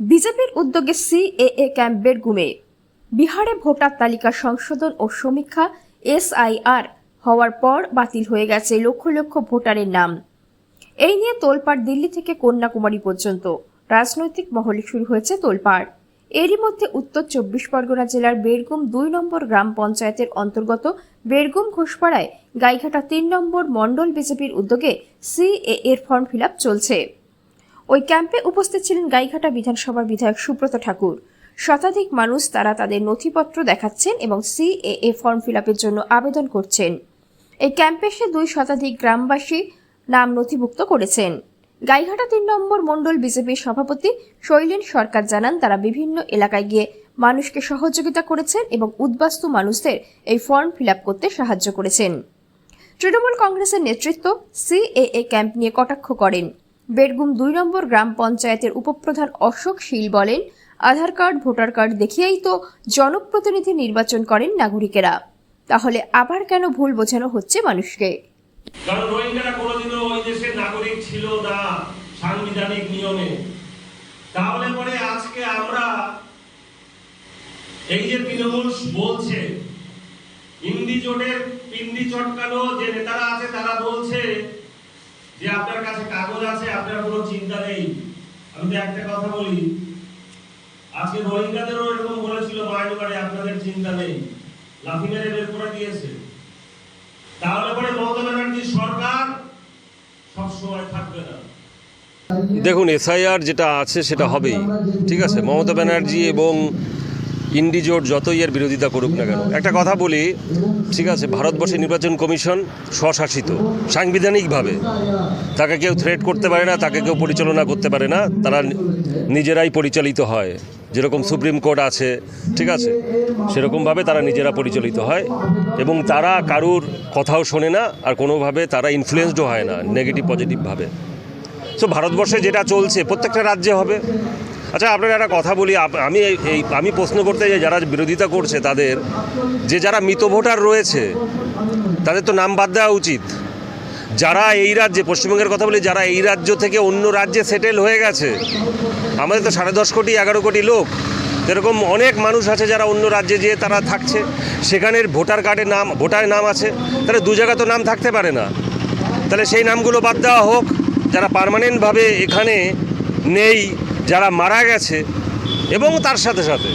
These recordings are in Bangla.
বিজেপির উদ্যোগে সিএএ ক্যাম্প বেরগুমে বিহারে ভোটার তালিকা সংশোধন ও সমীক্ষা এসআইআর হওয়ার পর বাতিল হয়ে গেছে লক্ষ লক্ষ ভোটারের নাম। এই নিয়ে তোলপাড় দিল্লি থেকে কন্যাকুমারী পর্যন্ত রাজনৈতিক মহলে শুরু হয়েছে তোলপাড়। এরই মধ্যে উত্তর চব্বিশ পরগনা জেলার বেরগুম দুই নম্বর গ্রাম পঞ্চায়েতের অন্তর্গত বেরগুম ঘোষপাড়ায় গাইঘাটা তিন নম্বর মণ্ডল বিজেপির উদ্যোগে সিএ এর ফর্ম ফিল চলছে। ওই ক্যাম্পে উপস্থিত ছিলেন গাইঘাটা বিধানসভার বিধায়ক সুব্রত ঠাকুর। শতাধিক মানুষ তারা তাদের নথিপত্র দেখাচ্ছেন এবং সিএএ ফর্ম ফিল জন্য আবেদন করছেন। এই ক্যাম্পে এসে দুই শতাধিক গ্রামবাসী নাম নথিভুক্ত করেছেন। গাইঘাটা তিন নম্বর মণ্ডল বিজেপির সভাপতি শৈলেন সরকার জানান, তারা বিভিন্ন এলাকায় গিয়ে মানুষকে সহযোগিতা করেছেন এবং উদ্বাস্তু মানুষদের এই ফর্ম ফিল করতে সাহায্য করেছেন। তৃণমূল কংগ্রেসের নেতৃত্ব সিএএ ক্যাম্প নিয়ে কটাক্ষ করেন। বেরগুম দুই নম্বর গ্রাম পঞ্চায়েতের উপপ্রধান অশোক শীল বলেন, আধার কার্ড, ভোটার কার্ড দেখিয়েই তো জনপ্রতিনিধি নির্বাচন করেন নাগরিকেরা। তাহলে আবার কেন ভুল বোঝানো হচ্ছে মানুষকে? কারণ রোহিঙ্গারা কোনোদিনও ওই দেশের নাগরিক ছিল না সাংবিধানিক নিয়মে। তাহলে পরে আজকে আমরা এই যে তৃণমূল বলছে জোটের পিন্ডি চটকানো যে নেতারা আছে তারা বলছে যে আপনার কাছে কাগজ আছে, আপনার কোনো চিন্তা নেই। আমি তো একটা কথা বলি, আজকে রোহিঙ্গাদেরও এরকম বলেছিল মায়ানমারে আপনাদের চিন্তা নেই। লাথি মেরে বের করে দিয়েছে। তাহলে পরে মমতা ব্যানার্জির সরকার সবসময় থাকবে না। দেখুন, এসআইআর যেটা আছে, সেটা হবেই। ঠিক আছে, মমতা ব্যানার্জি এবং ইন্ডিজোট যতই এর বিরোধিতা করুক না কেন। একটা কথা বলি, ঠিক আছে, ভারতবর্ষের নির্বাচন কমিশন স্বশাসিত, সাংবিধানিকভাবে। তাকে কেউ থ্রেট করতে পারে না, তাকে কেউ পরিচালনা করতে পারে না, তারা নিজেরাই পরিচালিত হয়। যেরকম সুপ্রিম কোর্ট আছে, ঠিক আছে, সেরকমভাবে তারা নিজেরা পরিচালিত হয় এবং তারা কারুর কথাও শোনে না আর কোনোভাবে তারা ইনফ্লুয়েসডও হয় না নেগেটিভ পজিটিভভাবে সো ভারতবর্ষে যেটা চলছে, প্রত্যেকটা রাজ্যে হবে। আচ্ছা আপনার একটা কথা বলি। আমি এই- আমি প্রশ্ন করতে যাই যারা বিরোধিতা করছে তাদের, যে যারা মৃত ভোটার রয়েছে, তাদের তো নাম বাদ দেওয়া উচিত। যারা এই রাজ্যে, পশ্চিমবঙ্গের কথা বলি, যারা এই রাজ্য থেকে অন্য রাজ্যে সেটেল হয়ে গেছে, আমাদের তো সাড়ে দশ কোটি, এগারো কোটি লোক। এরকম অনেক মানুষ আছে যারা অন্য রাজ্যে যেয়ে তারা থাকছে। সেখানের ভোটার কার্ডের নাম, ভোটারের নাম আছে। তাহলে দু জায়গা তো নাম থাকতে পারে না। তাহলে সেই নামগুলো বাদ দেওয়া হোক। যারা পার্মানেন্টভাবে এখানে নেই যারা মারা গেছে এবং তার সাথে সাথে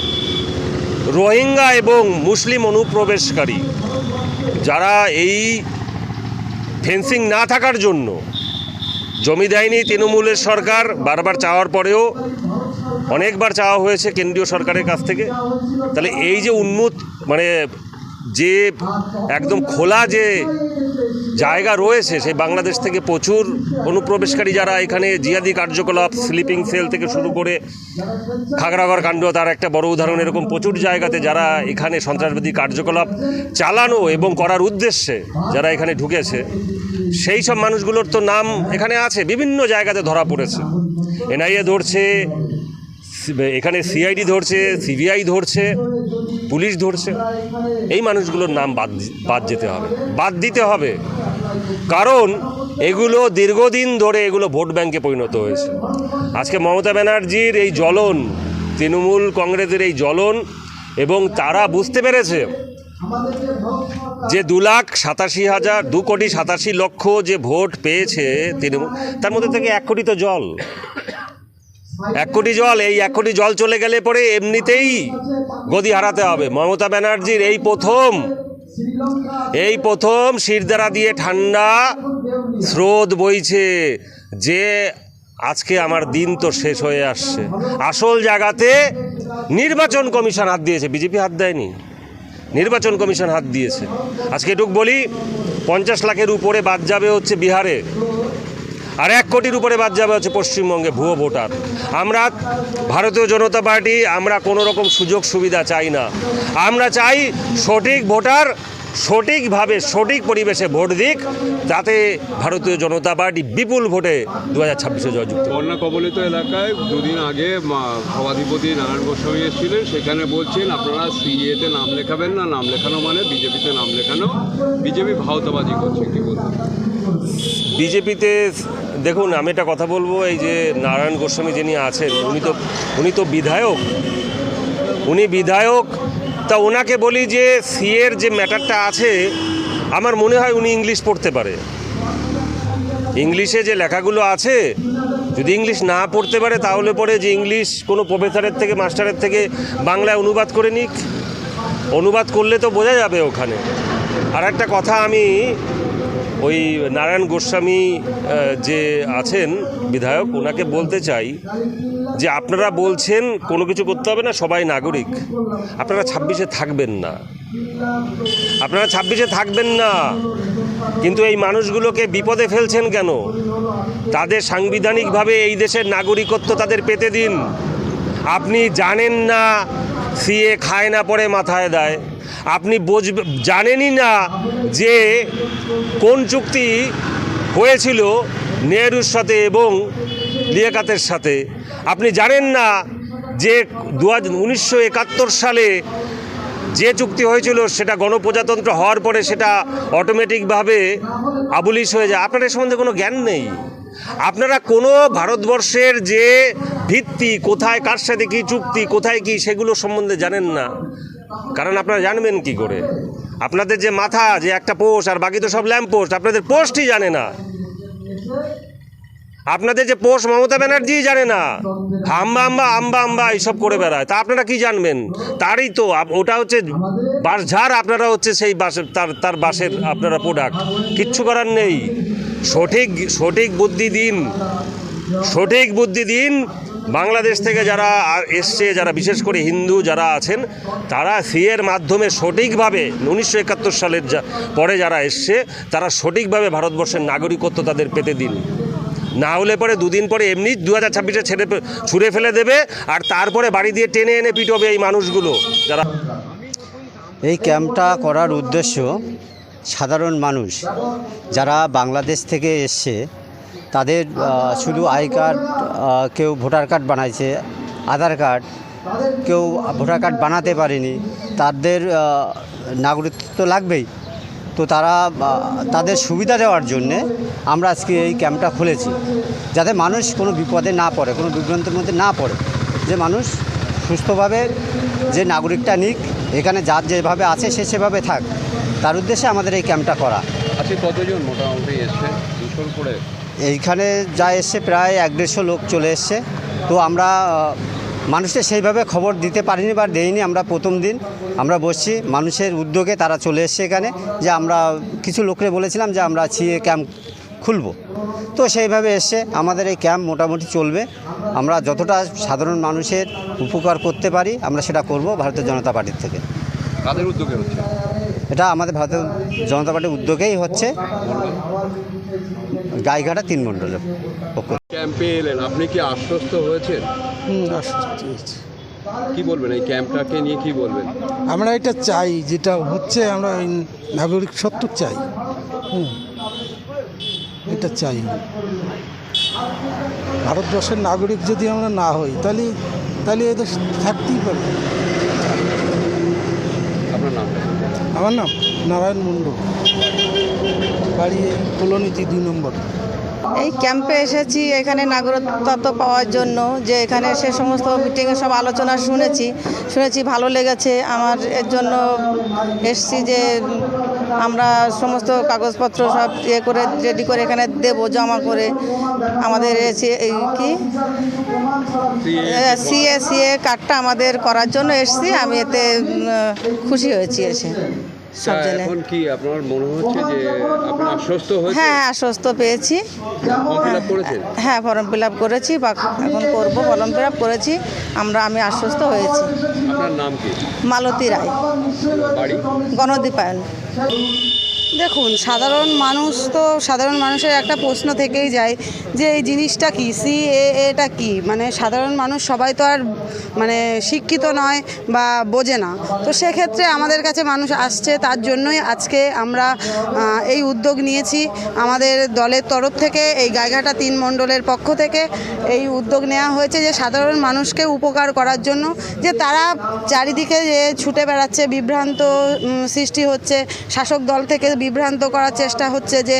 রোহিঙ্গা এবং মুসলিম অনুপ্রবেশকারী যারা এই ফেন্সিং না থাকার জন্য জমি দেয়নি তৃণমূলের সরকার, বারবার চাওয়ার পরেও অনেকবার চাওয়া হয়েছে কেন্দ্রীয় সরকারের কাছ থেকে। তাহলে এই যে উন্মুত মানে যে একদম খোলা যে জায়গা রয়েছে, সেই বাংলাদেশ থেকে প্রচুর অনুপ্রবেশকারী যারা এখানে জিয়াদি কার্যকলাপ স্লিপিং সেল থেকে শুরু করে খাগড়াগড় কাণ্ড তার একটা বড় উদাহরণ, এরকম প্রচুর জায়গাতে যারা এখানে সন্ত্রাসবাদী কার্যকলাপ চালানো এবং করার উদ্দেশ্যে যারা এখানে ঢুকেছে, সেই সব মানুষগুলোর তো নাম এখানে আছে, বিভিন্ন জায়গাতে ধরা পড়েছে। এনআইএ ধরছে, এখানে সিআইডি ধরছে, সিবিআই ধরছে পুলিশ ধরছে। এই মানুষগুলোর নাম বাদ বাদ যেতে হবে। বাদ দিতে হবে। কারণ এগুলো দীর্ঘদিন ধরে এগুলো ভোট ব্যাংকে পরিণত হয়েছে। আজকে মমতা ব্যানার্জির এই জ্বলন, তৃণমূল কংগ্রেসের এই জ্বলন এবং তারা বুঝতে পেরেছে যে দু লাখ সাতাশি হাজার, দু কোটি সাতাশি লক্ষ যে ভোট পেয়েছে তৃণমূল, তার মধ্যে থেকে এক কোটি তো জল। এক কোটি জল, এই এক কোটি জল চলে গেলে পরে এমনিতেই গদি হারাতে হবে। মমতা ব্যানার্জির এই প্রথম এই প্রথম শিরদারা দিয়ে ঠান্ডা স্রোত বইছে যে আজকে আমার দিন তো শেষ হয়ে আসছে। আসল জায়গাতে নির্বাচন কমিশন হাত দিয়েছে। বিজেপি হাত দেয়নি। নির্বাচন কমিশন হাত দিয়েছে। আজকে এটুক বলি, পঞ্চাশ লাখের উপরে বাদ যাবে হচ্ছে বিহারে। আর এক কোটির উপরে বাদ যাবে হচ্ছে পশ্চিমবঙ্গে ভুয়ো ভোটার। আমরা ভারতীয় জনতা পার্টি, আমরা কোনো রকম সুযোগ সুবিধা চাই না। আমরা চাই সঠিক ভোটার সঠিকভাবে সঠিক পরিবেশে ভোট দিক তাতে ভারতীয় জনতা পার্টি বিপুল ভোটে দু হাজার ছাব্বিশে জয়যুক্ত। বন্যা কবলিত এলাকায় দুদিন আগে সভাধিপতি নারায়ণ গোস্বামী এসেছিলেন। সেখানে বলছেন আপনারা সিএতে নাম লেখাবেন না। নাম লেখানো মানে বিজেপিতে নাম লেখানো। বিজেপি ভাওতাবাজি করছে কি বলবেন? বিজেপিতে দেখুন আমি একটা কথা বলব এই যে নারায়ণ গোস্বামী যিনি আছেন উনি তো উনি তো বিধায়ক। উনি বিধায়ক তা ওনাকে বলি যে সিএর যে ম্যাটারটা আছে, আমার মনে হয় উনি ইংলিশ পড়তে পারে। ইংলিশে যে লেখাগুলো আছে, যদি ইংলিশ না পড়তে পারে, তাহলে পরে যে ইংলিশ কোনো প্রফেসরের থেকে, মাস্টারের থেকে বাংলায় অনুবাদ করে নিক। অনুবাদ করলে তো বোঝা যাবে ওখানে। আর একটা কথা আমি ওই নারায়ণ গোস্বামী যে আছেন বিধায়ক, ওনাকে বলতে চাই যে আপনারা বলছেন কোনো কিছু করতে হবে না, সবাই নাগরিক। আপনারা ছাব্বিশে থাকবেন না। আপনারা ছাব্বিশে থাকবেন না। কিন্তু এই মানুষগুলোকে বিপদে ফেলছেন কেন? তাদের সাংবিধানিকভাবে এই দেশের নাগরিকত্ব তাদের পেতে দিন। আপনি জানেন না, সিএ খায় না, পরে মাথায় দেয়। আপনি বুঝবে জানেনই না যে কোন চুক্তি হয়েছিল নেহরুর সাথে এবং লিয়াকাতের সাথে। আপনি জানেন না যে দু উনিশশো সালে যে চুক্তি হয়েছিল সেটা গণপ্রজাতন্ত্র হওয়ার পরে সেটা অটোমেটিকভাবে আবুলিশ হয়ে যায়। আপনার এ সম্বন্ধে কোনো জ্ঞান নেই। আপনারা কোনো ভারতবর্ষের যে ভিত্তি, কোথায়, কার সাথে কী চুক্তি, কোথায় কি, সেগুলো সম্বন্ধে জানেন না। কারণ আপনারা জানবেন কি করে? আপনাদের যে মাথা, যে একটা পোস্ট, আর বাকি তো সব ল্যাম্প পোস্ট আপনাদের পোস্টই জানে না। আপনাদের যে পোষ মমতা ব্যানার্জি জানে না। আম্বা আম্বা আম্বা আম্বা এইসব করে বেড়ায়। তা আপনারা কি জানবেন? তারই তো ওটা হচ্ছে বাঁশঝাড় আপনারা হচ্ছে সেই বাসের তার তার বাসের আপনারা প্রোডাক্ট কিচ্ছু করার নেই। সঠিক সঠিক বুদ্ধি দিন। সঠিক বুদ্ধি দিন। বাংলাদেশ থেকে যারা এসছে, যারা বিশেষ করে হিন্দু যারা আছেন, তারা সিএর মাধ্যমে সঠিকভাবে উনিশশো একাত্তর সালের পরে যারা এসছে, তারা সঠিকভাবে ভারতবর্ষের নাগরিকত্ব তাদের পেতে দিন। না হলে পরে দুদিন পরে এমনি দু হাজার ছাব্বিশে ছেড়ে ছুঁড়ে ফেলে দেবে, আর তারপরে বাড়ি দিয়ে টেনে এনে পিটবে এই মানুষগুলো। যারা এই ক্যাম্পটা করার উদ্দেশ্য সাধারণ মানুষ, যারা বাংলাদেশ থেকে এসছে, তাদের শুধু আই কার্ড কেউ ভোটার কার্ড বানাইছে, আধার কার্ড, কেউ ভোটার কার্ড বানাতে পারেনি, তাদের নাগরিকত্ব লাগবেই। তো তারা তাদের সুবিধা দেওয়ার জন্যে আমরা আজকে এই ক্যাম্পটা খুলেছি। যাতে মানুষ কোনো বিপদে না পড়ে কোনো বিভ্রান্তির মধ্যে না পড়ে। যে মানুষ সুস্থভাবে যে নাগরিকটা নিক এখানে যার যেভাবে আছে সে সেভাবে থাক। তার উদ্দেশ্যে আমাদের এই ক্যাম্পটা করা। আজকে কতজন মোটামুটি এসছে? দুশোর উপরে? এইখানে যা এসছে প্রায় এক দেড়শো লোক চলে এসছে। তো আমরা মানুষকে সেইভাবে খবর দিতে পারিনি বা দেইনি। আমরা প্রথম দিন আমরা বসছি মানুষের উদ্যোগে তারা চলে এসছে এখানে যে আমরা কিছু লোকরে বলেছিলাম যে আমরা সিএ ক্যাম্প খুলব। তো সেইভাবে এসছে আমাদের এই ক্যাম্প মোটামুটি চলবে। আমরা যতটা সাধারণ মানুষের উপকার করতে পারি আমরা সেটা করব ভারতীয় জনতা পার্টির থেকে। কাদের উদ্যোগে হচ্ছে? এটা আমাদের ভারতীয় জনতা পার্টির উদ্যোগেই হচ্ছে। গাইঘাটা তিন মণ্ডলের পক্ষ ক্যাম্পে এলেন। আপনি কি আশ্বস্ত হয়েছেন? কি বলবেন এই ক্যাম্পটাকে নিয়ে কি বলবেন? আমরা এটা চাই যেটা হচ্ছে আমরা নাগরিক সত্য চাই। হুম এটা চাই। ভারতবর্ষের নাগরিক যদি আমরা না হই তাহলে তাহলে এদের থাকতেই পারবে আপনার নাম? আমার নাম নারায়ণ মণ্ডল। বাড়ি কলোনিতে দুই নম্বর। এই ক্যাম্পে এসেছি এখানে নাগরিকত্ব পাওয়ার জন্য যে এখানে সে সমস্ত মিটিংয়ে সব আলোচনা শুনেছি শুনেছি ভালো লেগেছে। আমার এর জন্য এসছি যে আমরা সমস্ত কাগজপত্র সব ইয়ে করে রেডি করে এখানে দেবো জমা করে। আমাদের এসে এই কি? সিএ সিএ কার্ডটা আমাদের করার জন্য এসছি আমি এতে খুশি হয়েছি এসে। সব এখন কি আপনার মনে হচ্ছে যে আপনি আশ্বস্ত হয়েছে হ্যাঁ হ্যাঁ আশ্বস্ত পেয়েছি। ফর্ম করেছেন? হ্যাঁ ফর্ম ফিল আপ করেছি বা এখন করব ফর্ম ফিল আপ করেছি। আমরা আমি আশ্বস্ত হয়েছি। আপনার নাম কি? মালতী রায়। বাড়ি? গণদীপায়ন। দেখুন, সাধারণ মানুষ তো, সাধারণ মানুষের একটা প্রশ্ন থেকেই যায় যে এই জিনিসটা কি? সি এটা কি? মানে সাধারণ মানুষ সবাই তো আর মানে শিক্ষিত নয় বা বোঝে না। তো সেক্ষেত্রে আমাদের কাছে মানুষ আসছে, তার জন্যই আজকে আমরা এই উদ্যোগ নিয়েছি। আমাদের দলের তরফ থেকে, এই গাইঘাটা তিন মণ্ডলের পক্ষ থেকে এই উদ্যোগ নেওয়া হয়েছে যে সাধারণ মানুষকে উপকার করার জন্য, যে তারা চারিদিকে যে ছুটে বেড়াচ্ছে, বিভ্রান্ত সৃষ্টি হচ্ছে, শাসক দল থেকে বিভ্রান্ত করার চেষ্টা হচ্ছে যে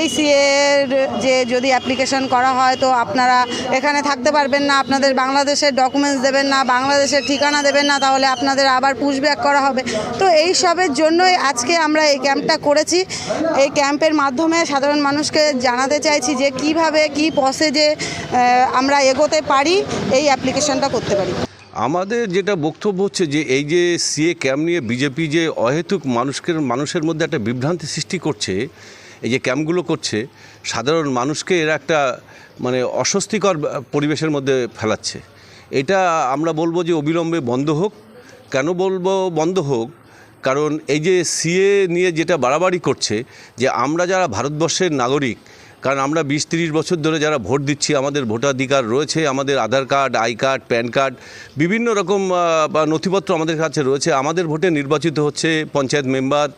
এই সিএর যে যদি অ্যাপ্লিকেশন করা হয়, তো আপনারা এখানে থাকতে পারবেন না, আপনাদের বাংলাদেশের ডকুমেন্টস দেবেন না, বাংলাদেশের ঠিকানা দেবেন না, তাহলে আপনাদের আবার পুশব্যাক করা হবে। তো এই সবের জন্যই আজকে আমরা এই ক্যাম্পটা করেছি। এই ক্যাম্পের মাধ্যমে সাধারণ মানুষকে জানাতে চাইছি যে, কীভাবে, কি প্রসেজে আমরা এগোতে পারি, এই অ্যাপ্লিকেশনটা করতে পারি। আমাদের যেটা বক্তব্য হচ্ছে যে এই যে সিএ ক্যাম্প নিয়ে বিজেপি যে অহেতুক মানুষকে মানুষের মধ্যে একটা বিভ্রান্তি সৃষ্টি করছে, এই যে ক্যাম্পগুলো করছে, সাধারণ মানুষকে এরা একটা মানে অস্বস্তিকর পরিবেশের মধ্যে ফেলাচ্ছে। এটা আমরা বলব যে অবিলম্বে বন্ধ হোক। কেন বলব বন্ধ হোক? কারণ এই যে সিএ নিয়ে যেটা বাড়াবাড়ি করছে, যে আমরা যারা ভারতবর্ষের নাগরিক কারণ আমরা বিশ তিরিশ বছর ধরে যারা ভোট দিচ্ছি, আমাদের ভোটাধিকার রয়েছে, আমাদের Aadhaar card, I card, PAN card, বিভিন্ন রকম নথিপত্র আমাদের কাছে রয়েছে। আমাদের ভোটে নির্বাচিত হচ্ছে পঞ্চায়েত মেম্বার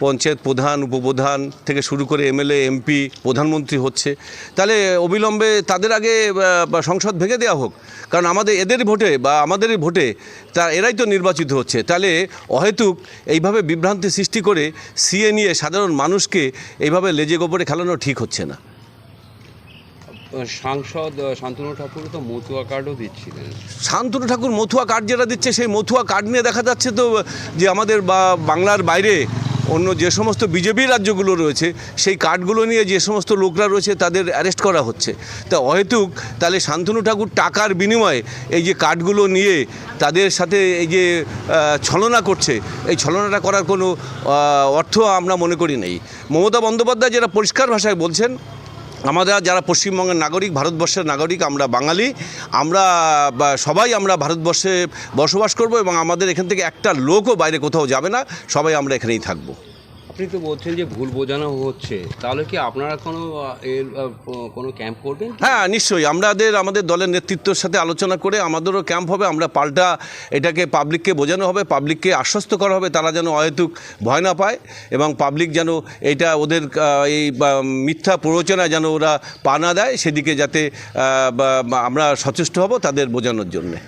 পঞ্চায়েত প্রধান উপপ্রধান থেকে শুরু করে এমএলএ এমপি প্রধানমন্ত্রী হচ্ছে। তাহলে অবিলম্বে তাদের আগে সংসদ ভেঙে দেওয়া হোক। কারণ আমাদের এদের ভোটে বা আমাদের ভোটে তা এরাই তো নির্বাচিত হচ্ছে। তাহলে অহেতুক এইভাবে বিভ্রান্তি সৃষ্টি করে সিএ নিয়ে সাধারণ মানুষকে এইভাবে লেজে গোপরে খেলানো ঠিক হচ্ছে না। সাংসদ শান্তনু ঠাকুর তো মথুয়া কার্ডও দিচ্ছিলেন। শান্তনু ঠাকুর মথুয়া কার্ড যেটা দিচ্ছে সেই মথুয়া কার্ড নিয়ে দেখা যাচ্ছে তো যে আমাদের বা বাংলার বাইরে অন্য যে সমস্ত বিজেপি রাজ্যগুলো রয়েছে, সেই কার্ডগুলো নিয়ে যে সমস্ত লোকরা রয়েছে, তাদের অ্যারেস্ট করা হচ্ছে। তা অহেতুক, তাহলে শান্তনু ঠাকুর টাকার বিনিময়ে এই যে কার্ডগুলো নিয়ে তাদের সাথে এই যে ছলনা করছে, এই ছলনাটা করার কোনো অর্থ আমরা মনে করি নেই। মমতা বন্দ্যোপাধ্যায় যেটা পরিষ্কার ভাষায় বলছেন আমাদের যারা পশ্চিমবঙ্গের নাগরিক, ভারতবর্ষের নাগরিক, আমরা বাঙালি, আমরা সবাই আমরা ভারতবর্ষে বসবাস করব এবং আমাদের এখান থেকে একটা লোকও বাইরে কোথাও যাবে না, সবাই আমরা এখানেই থাকব। আপনি তো বলছেন যে ভুল বোঝানো হচ্ছে, তাহলে কি আপনারা কোনো এর কোনো ক্যাম্প করবেন? হ্যাঁ নিশ্চয়ই। আমাদের আমাদের দলের নেতৃত্বের সাথে আলোচনা করে আমাদেরও ক্যাম্প হবে, আমরা পাল্টা এটাকে পাবলিককে বোঝানো হবে পাবলিককে আশ্বস্ত করা হবে, তারা যেন অহেতুক ভয় না পায় এবং পাবলিক যেন এটা ওদের এই মিথ্যা প্ররোচনা যেন ওরা পা না দেয়, সেদিকে যাতে আমরা সচেষ্ট হব তাদের বোঝানোর জন্যে।